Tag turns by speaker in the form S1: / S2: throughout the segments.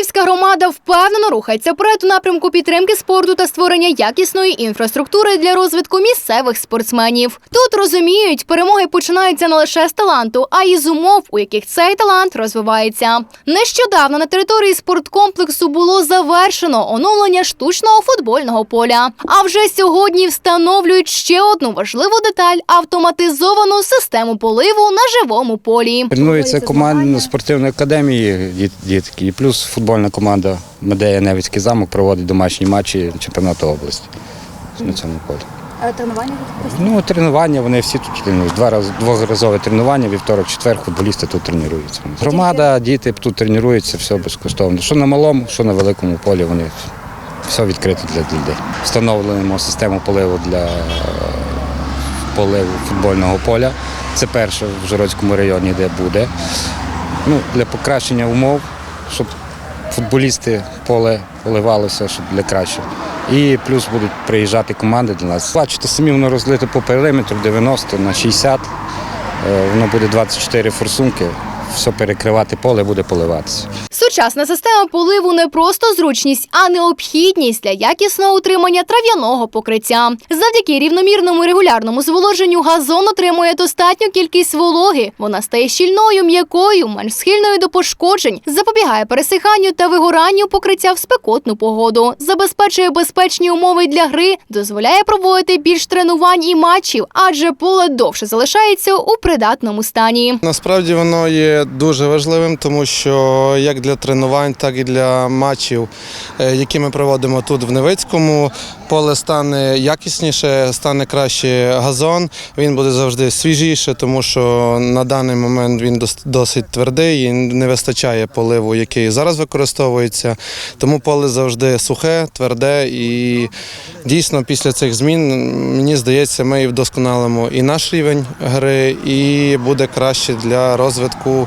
S1: Онуківська громада впевнено рухається вперед у напрямку підтримки спорту та створення якісної інфраструктури для розвитку місцевих спортсменів. Тут розуміють, перемоги починаються не лише з таланту, а й з умов, у яких цей талант розвивається. Нещодавно на території спорткомплексу було завершено оновлення штучного футбольного поля. А вже сьогодні встановлюють ще одну важливу деталь автоматизовану систему поливу на живому полі.
S2: Тренується команда спортивної академії дітки, і плюс футбольна команда Медея Невицький замок проводить домашні матчі чемпіонату області на цьому полі.
S3: Тренування
S2: Ну, тренування, вони всі тут тренують. Два раз дворазове тренування, вівторок, четвер, футболісти тут тренуються. Громада, діти тут тренуються, все безкоштовно. Що на малому, що на великому полі, вони все відкрито для людей. Встановлюємо систему поливу для поливу футбольного поля. Це перше в Жородському районі, де буде. Ну, для покращення умов, щоб футболісти поле поливалося, щоб для кращого. І плюс будуть приїжджати команди до нас. Бачите, самі воно розлите по периметру 90 на 60. Е, Воно буде 24 форсунки, все перекривати поле, буде поливатися.
S1: Сучасна система поливу не просто зручність, а необхідність для якісного утримання трав'яного покриття. Завдяки рівномірному регулярному зволоженню газон отримує достатню кількість вологи. Вона стає щільною, м'якою, менш схильною до пошкоджень, запобігає пересиханню та вигоранню покриття в спекотну погоду, забезпечує безпечні умови для гри, дозволяє проводити більш тренувань і матчів, адже поле довше залишається у придатному стані.
S4: Насправді воно є дуже важливим, тому що як для тренувань, так і для матчів, е, які ми проводимо тут в Невицькому, поле стане якісніше, стане краще газон. Він буде завжди свіжіше, тому що на даний момент він дос- досить твердий і не вистачає поливу, який зараз використовується. Тому поле завжди сухе, тверде і дійсно після цих змін мені здається, ми вдосконалимо і наш рівень гри, і буде краще для розвитку.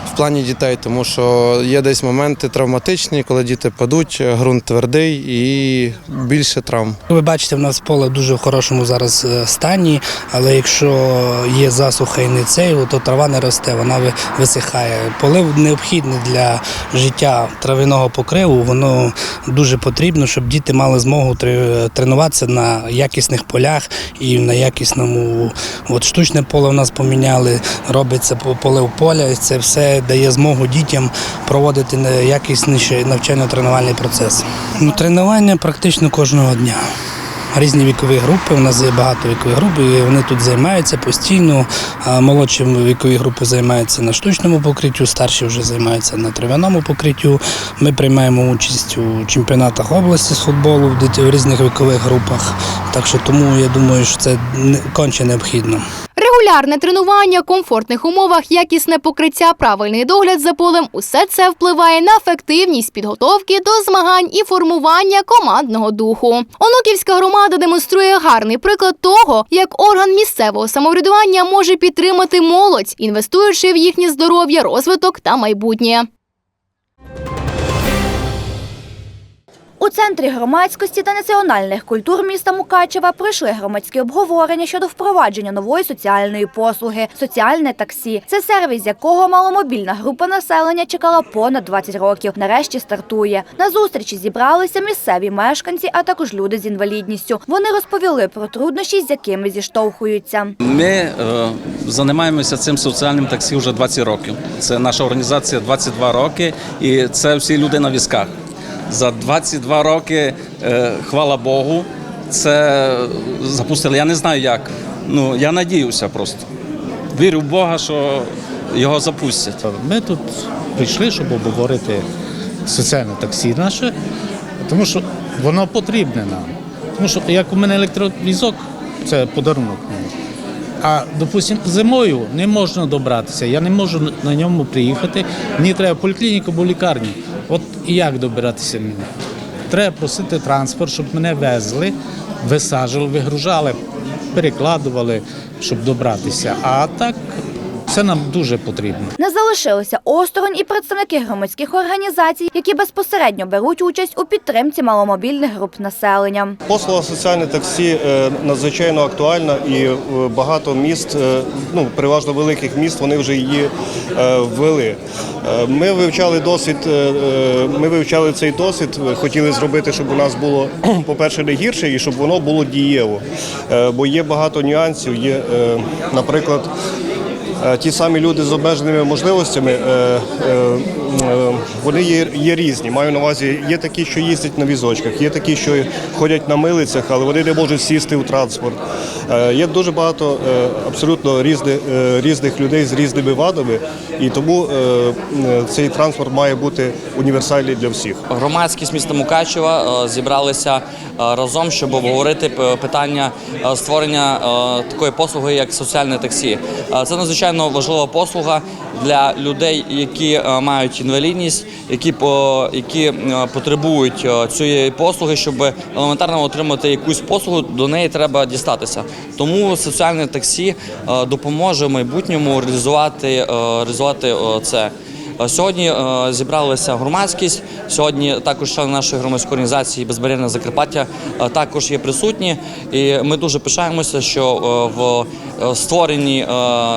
S4: В плані дітей, тому що є десь моменти травматичні, коли діти падуть, ґрунт твердий і більше травм.
S5: Ви бачите, в нас поле дуже в хорошому зараз е, стані, але якщо є засуха і не цей, то трава не росте, вона ви- висихає. Полив необхідний для життя травяного покриву. Воно дуже потрібно, щоб діти мали змогу тре- тренуватися на якісних полях і на якісному. От штучне поле в нас поміняли, робиться по- полив поля. Це все дає змогу дітям проводити якісніший навчально-тренувальний процес. Ну, тренування практично кожного дня. Різні вікові групи. У нас є багато вікових груп, і вони тут займаються постійно. Молодші вікові групи займаються на штучному покриттю, старші вже займаються на трав'яному покриттю. Ми приймаємо участь у чемпіонатах області з футболу в різних вікових групах. Так що тому я думаю, що це конче необхідно.
S1: Регулярне тренування, комфортних умовах, якісне покриття, правильний догляд за полем – усе це впливає на ефективність підготовки до змагань і формування командного духу. Онуківська громада демонструє гарний приклад того, як орган місцевого самоврядування може підтримати молодь, інвестуючи в їхнє здоров'я, розвиток та майбутнє.
S3: У центрі громадськості та національних культур міста Мукачева пройшли громадські обговорення щодо впровадження нової соціальної послуги соціальне таксі. Це сервіс, якого маломобільна група населення чекала понад 20 років. Нарешті стартує. На зустрічі зібралися місцеві мешканці, а також люди з інвалідністю. Вони розповіли про труднощі, з якими зіштовхуються.
S6: Ми е, займаємося цим соціальним таксі вже 20 років. Це наша організація 22 роки, і це всі люди на візках. За 22 роки, е, хвала Богу, це запустили. Я не знаю як. Ну я надіюся просто. Вірю в Бога, що його запустять.
S7: Ми тут прийшли, щоб обговорити соціальне таксі наше, тому що воно потрібне нам. Тому що як у мене електровізок, це подарунок. А, допустим, зимою не можна добратися. Я не можу на ньому приїхати. Мені треба поліклініку або лікарню. От як добиратися? Треба просити транспорт, щоб мене везли, висаджували, вигружали, перекладували, щоб добратися. А так Це нам дуже потрібно.
S3: Не залишилися осторонь і представники громадських організацій, які безпосередньо беруть участь у підтримці маломобільних груп населення.
S8: Послуга соціальне таксі е, надзвичайно актуальна і е, багато міст, е, ну переважно великих міст, вони вже її ввели. Ми вивчали досвід, ми вивчали цей досвід, хотіли зробити, щоб у нас було, по-перше, не гірше і щоб воно було дієво. Бо є багато нюансів. Є, наприклад, Ті самі люди з обмеженими можливостями, е, е, е, вони є, є різні. Маю на увазі, є такі, що їздять на візочках, є такі, що ходять на милицях, але вони не можуть сісти в транспорт. Е, Є дуже багато е, абсолютно різних, е, різних людей з різними вадами, і тому е, е, цей транспорт має бути універсальний для всіх.
S9: Громадськість міста Мукачева е, зібралися е, разом, щоб обговорити питання е, створення е, такої послуги, як соціальне таксі. Е, Це надзвичайно важлива послуга для людей, які е, мають інвалідність, які по які е, потребують е, цієї послуги, щоб елементарно отримати якусь послугу, до неї треба дістатися. Тому соціальне таксі допоможе в майбутньому реалізувати, реалізувати це. Е, Сьогодні е, зібралася громадськість. Сьогодні також члени нашої громадської організації Безбар'єрне Закарпаття е, також є присутні. І ми дуже пишаємося, що в створенні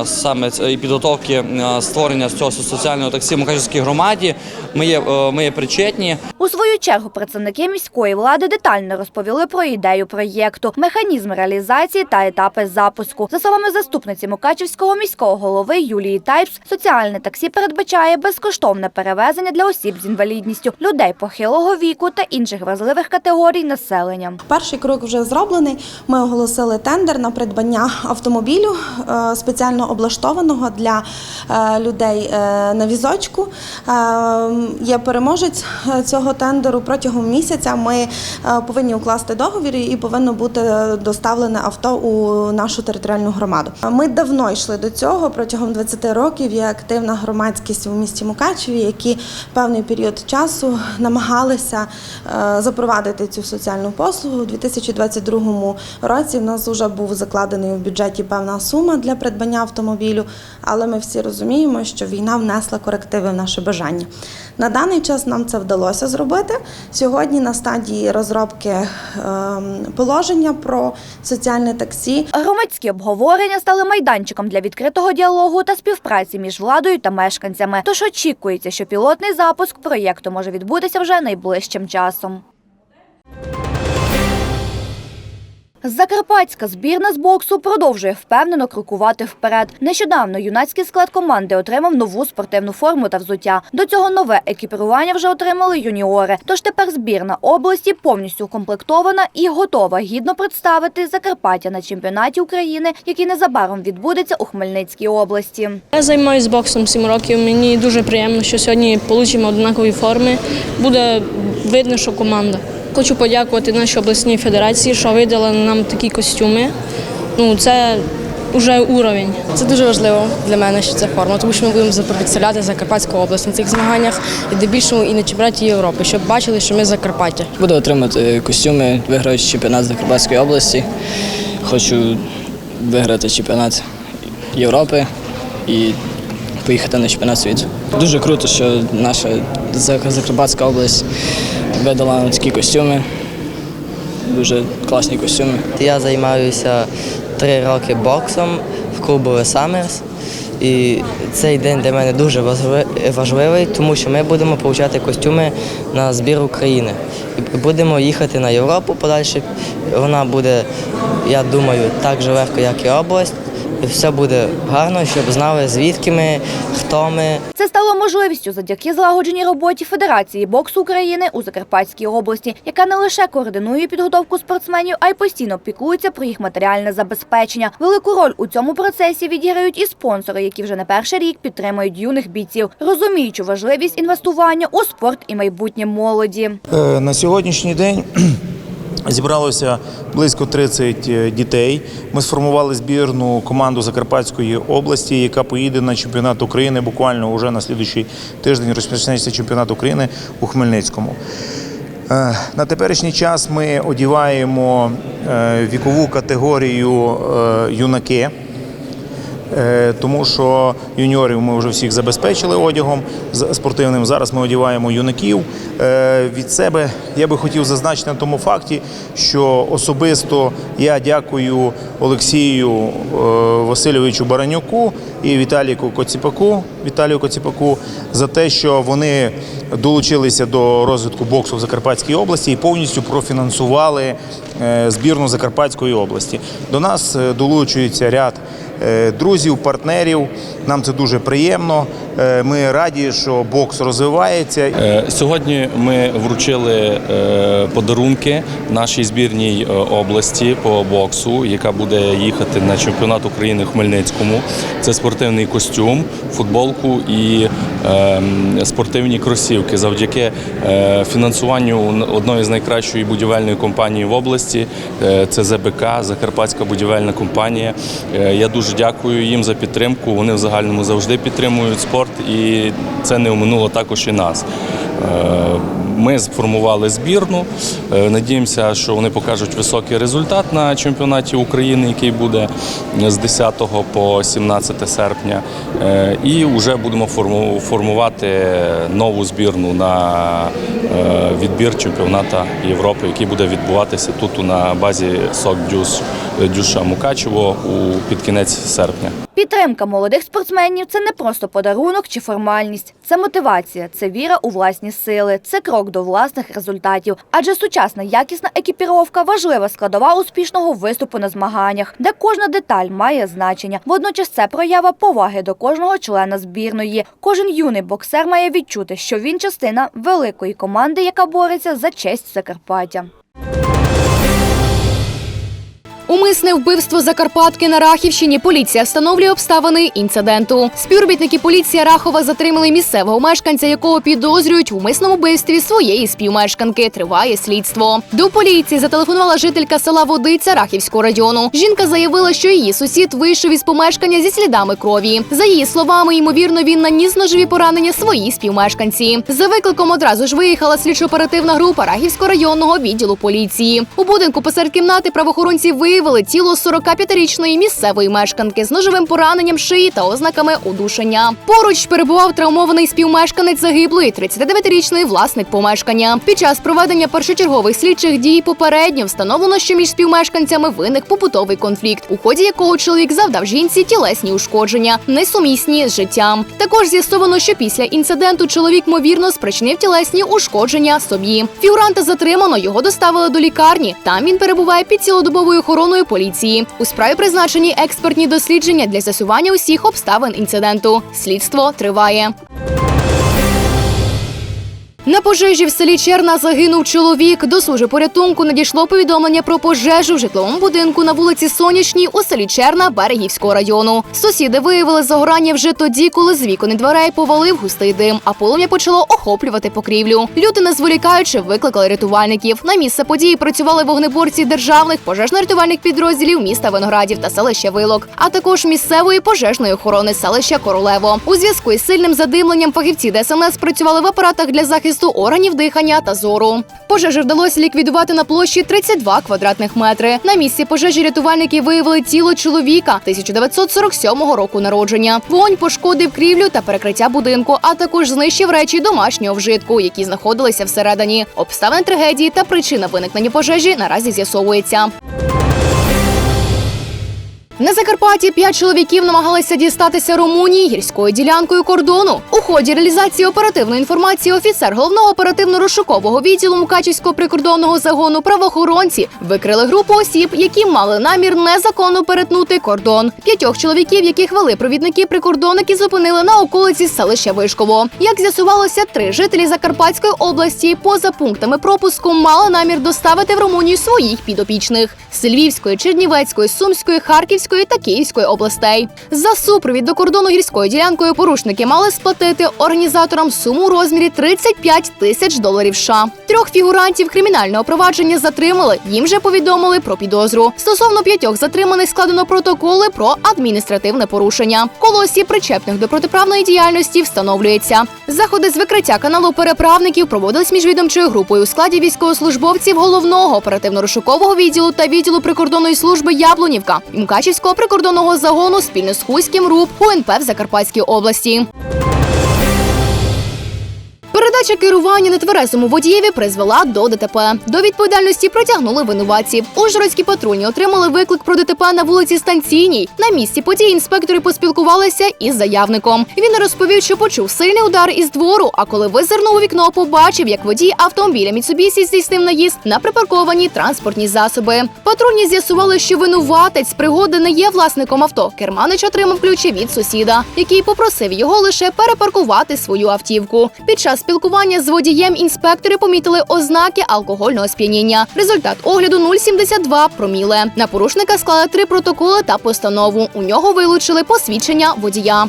S9: саме і підготовки створення цього соціального таксі в Мукачевській громаді. Ми є, ми є причетні.
S3: У свою чергу представники міської влади детально розповіли про ідею проєкту, механізм реалізації та етапи запуску. За словами заступниці Мукачівського міського голови Юлії Тайпс, соціальне таксі передбачає безкоштовне перевезення для осіб з інвалідністю, людей похилого віку та інших вразливих категорій населення.
S10: Перший крок вже зроблений. Ми оголосили тендер на придбання автомобілю е, спеціально облаштованого для е, людей е, на візочку. Є переможець цього тендеру. Протягом місяця ми повинні укласти договір і повинно бути доставлене авто у нашу територіальну громаду. Ми давно йшли до цього. Протягом 20 років є активна громадськість у місті Мукачеві, які певний період часу намагалися е, запровадити цю соціальну послугу. У 2022 році в нас вже був закладений у бюджеті певна сума для придбання автомобілю, але ми всі розуміємо, що війна внесла корективи в наше бажання. На даний час нам це вдалося зробити. Сьогодні на стадії розробки ем, положення про соціальне таксі.
S3: Громадські обговорення стали майданчиком для відкритого діалогу та співпраці між владою та мешканцями. Тож очікується, що пілотний запуск проєкту може відбутися вже найближчим часом. Закарпатська збірна з боксу продовжує впевнено крокувати вперед. Нещодавно юнацький склад команди отримав нову спортивну форму та взуття. До цього нове екіпірування вже отримали юніори. Тож тепер збірна області повністю укомплектована і готова гідно представити Закарпаття на чемпіонаті України, який незабаром відбудеться у Хмельницькій області.
S11: Я займаюся боксом 7 років. Мені дуже приємно, що сьогодні отримаємо однакові форми. Буде видно, що команда. Хочу подякувати нашій обласній федерації, що видали нам такі костюми. Ну, це вже уровень.
S12: Це дуже важливо для мене, що це форма, тому що ми будемо представляти Закарпатську область на цих змаганнях і де більшому і на чемпіонаті Європи, щоб бачили, що ми Закарпаття.
S9: Буду отримати костюми, виграю чемпіонат Закарпатської області. Хочу виграти чемпіонат Європи і поїхати на чемпіонат світу. Дуже круто, що наша Закарпатська область видала такі костюми. Дуже класні костюми.
S12: Я займаюся три роки боксом в клубу Summers. І цей день для мене дуже важливий, тому що ми будемо отримати костюми на збір України. І будемо їхати на Європу подальше. Вона буде, я думаю, так же легко, як і область. Все буде гарно, щоб знали, звідки ми, хто ми,
S3: Це стало можливістю завдяки злагодженій роботі Федерації боксу України у Закарпатській області, яка не лише координує підготовку спортсменів, а й постійно піклується про їх матеріальне забезпечення. Велику роль у цьому процесі відіграють і спонсори, які вже не перший рік підтримують юних бійців, розуміючи важливість інвестування у спорт і майбутнє молоді.
S13: Е, На сьогоднішній день зібралося близько 30 дітей. Ми сформували збірну команду Закарпатської області, яка поїде на чемпіонат України. Буквально вже на слідуючий тиждень розпочнеться чемпіонат України у Хмельницькому. Е, На теперішній час ми одіваємо е, вікову категорію е, юнаки. Е, Тому що юніорів ми вже всіх забезпечили одягом спортивним. Зараз ми одягаємо юнаків. Е, Від себе я би хотів зазначити на тому факті, що особисто я дякую Олексію е, Васильовичу Баранюку і Віталіку Коціпаку, Віталію Коціпаку за те, що вони долучилися до розвитку боксу в Закарпатській області і повністю профінансували збірну Закарпатської області. До нас долучується ряд друзів, партнерів. Нам це дуже приємно. Е, Ми раді, що бокс розвивається.
S14: Е, Сьогодні ми вручили е, подарунки нашій збірній е, області по боксу, яка буде їхати на чемпіонат України в Хмельницькому. Це спортивний костюм, футболку і ем, спортивні кросівки. Завдяки е, фінансуванню одної з найкращої будівельної компанії в області. е, Це ЗБК, Закарпатська будівельна компанія. Е, Я дуже дякую їм за підтримку. Вони в загальному завжди підтримують спорт, і це не оминуло також і нас. Е, Ми сформували збірну. Е, Надіємося, що вони покажуть високий результат на чемпіонаті України, який буде з 10 по 17 серпня. Е, І вже будемо формувати нову збірну на відбір чемпіонату Європи, який буде відбуватися тут на базі СОК Дюс Дюша Мукачево у під кінець серпня.
S3: Підтримка молодих спортсменів це не просто подарунок чи формальність. Це мотивація, це віра у власні сили, це крок до власних результатів. Адже сучасна якісна екіпіровка важлива складова успішного виступу на змаганнях, де кожна деталь має значення. Водночас це проява поваги до кожного члена збірної. Кожен юний боксер має відчути, що він частина великої команди, яка бореться за честь Закарпаття.
S1: Умисне вбивство Закарпатки на Рахівщині. Поліція встановлює обставини інциденту. Співробітники поліції Рахова затримали місцевого мешканця, якого підозрюють в умисному вбивстві своєї співмешканки. Триває слідство. До поліції зателефонувала жителька села Водиця Рахівського району. Жінка заявила, що її сусід вийшов із помешкання зі слідами крові. За її словами, ймовірно, він наніс ножові поранення своїй співмешканці. За викликом одразу ж виїхала слідчо-оперативна група Рахівського районного відділу поліції. У будинку посеред кімнати правоохоронці виявили тіло 45-річної місцевої мешканки з ножовим пораненням шиї та ознаками удушення. Поруч перебував травмований співмешканець загиблої 39-річний власник помешкання. Під час проведення першочергових слідчих дій попередньо встановлено, що між співмешканцями виник побутовий конфлікт, у ході якого чоловік завдав жінці тілесні ушкодження, несумісні з життям. Також з'ясовано, що після інциденту чоловік ймовірно спричинив тілесні ушкодження собі. Фігуранта затримано, його доставили до лікарні. Там він перебуває під цілодобовою охороною поліції. У справі призначені експертні дослідження для з'ясування усіх обставин інциденту. Слідство триває. На пожежі в селі Черна загинув чоловік. До служби порятунку надійшло повідомлення про пожежу в житловому будинку на вулиці Сонячній у селі Черна Берегівського району. Сусіди виявили загорання вже тоді, коли з вікон і дверей повалив густий дим, а полум'я почало охоплювати покрівлю. Люди, не зволікаючи, викликали рятувальників. На місце події працювали вогнеборці державних пожежно-рятувальних підрозділів міста Виноградів та селища Вилок, а також місцевої пожежної охорони селища Королево. У зв'язку із сильним задимленням фахівці ДСНС працювали в апаратах для захисту органів дихання та зору. Пожежу вдалося ліквідувати на площі 32 квадратних метри. На місці пожежі рятувальники виявили тіло чоловіка 1947 року народження. Вогонь пошкодив крівлю та перекриття будинку, а також знищив речі домашнього вжитку, які знаходилися всередині. Обставини трагедії та причина виникнення пожежі наразі з'ясовується. На Закарпатті п'ять чоловіків намагалися дістатися Румунії гірською ділянкою кордону. У ході реалізації оперативної інформації офіцер головного оперативно-розшукового відділу Мукачівського прикордонного загону правоохоронці викрили групу осіб, які мали намір незаконно перетнути кордон. П'ятьох чоловіків, яких вели провідники прикордонники, зупинили на околиці селища Вишково. Як з'ясувалося, три жителі Закарпатської області поза пунктами пропуску мали намір доставити в Румунію своїх підопічних з Львівської, Чернівецької, Сумської, Харківської та Київської областей. За супровід до кордону гірською ділянкою порушники мали сплатити організаторам суму у розмірі 35 тисяч доларів. США. трьох фігурантів кримінального провадження затримали. Їм же повідомили про підозру. Стосовно п'ятьох затриманих складено протоколи про адміністративне порушення. Коло осіб причепних до протиправної діяльності встановлюється. Заходи з викриття каналу переправників проводились міжвідомчою групою у складі військовослужбовців головного оперативно-розшукового відділу та відділу прикордонної служби Яблунівка і Київського прикордонного загону спільно з Хуським РУП УНП в Закарпатській області. Передача керування нетверезому водієві призвела до ДТП. До відповідальності притягнули винуватців. Ужгородські патрульні отримали виклик про ДТП на вулиці Станційній. На місці події інспектори поспілкувалися із заявником. Він розповів, що почув сильний удар із двору. А коли визирнув у вікно, побачив, як водій автомобіля Міцубісі здійснив наїзд на припарковані транспортні засоби. Патрульні з'ясували, що винуватець пригоди не є власником авто. Керманич отримав ключі від сусіда, який попросив його лише перепаркувати свою автівку. Під час спілкування з водієм інспектори помітили ознаки алкогольного сп'яніння. Результат огляду 0,72 проміле. На порушника склали три протоколи та постанову. У нього вилучили посвідчення водія.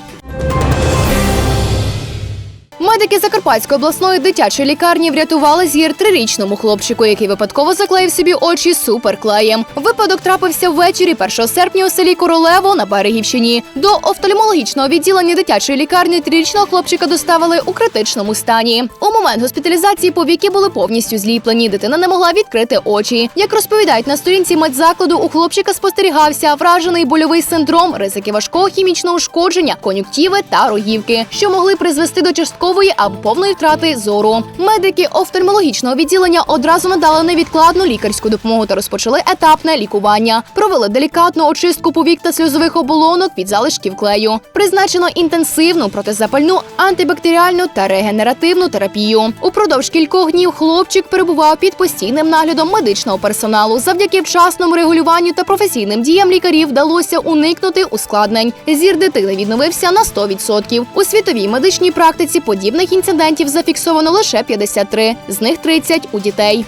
S1: Медики Закарпатської обласної дитячої лікарні врятували зір трирічному хлопчику, який випадково заклеїв собі очі суперклеєм. Випадок трапився ввечері 1 серпня у селі Королево на Берегівщині. До офтальмологічного відділення дитячої лікарні трирічного хлопчика доставили у критичному стані. У момент госпіталізації повіки були повністю зліплені. Дитина не могла відкрити очі. Як розповідають на сторінці медзакладу, у хлопчика спостерігався вражений больовий синдром, ризики важкого хімічного ушкодження, кон'юктиви та рогівки, що могли призвести до часткової або повної втрати зору. Медики офтальмологічного відділення одразу надали невідкладну лікарську допомогу та розпочали етапне лікування. Провели делікатну очистку повік та сльозових оболонок від залишків клею. Призначено інтенсивну протизапальну, антибактеріальну та регенеративну терапію. Упродовж кількох днів хлопчик перебував під постійним наглядом медичного персоналу. Завдяки вчасному регулюванню та професійним діям лікарів вдалося уникнути ускладнень. Зір дитини відновився на 100%. У світовій медичній практиці подібних інцидентів зафіксовано лише 53, з них 30 у дітей.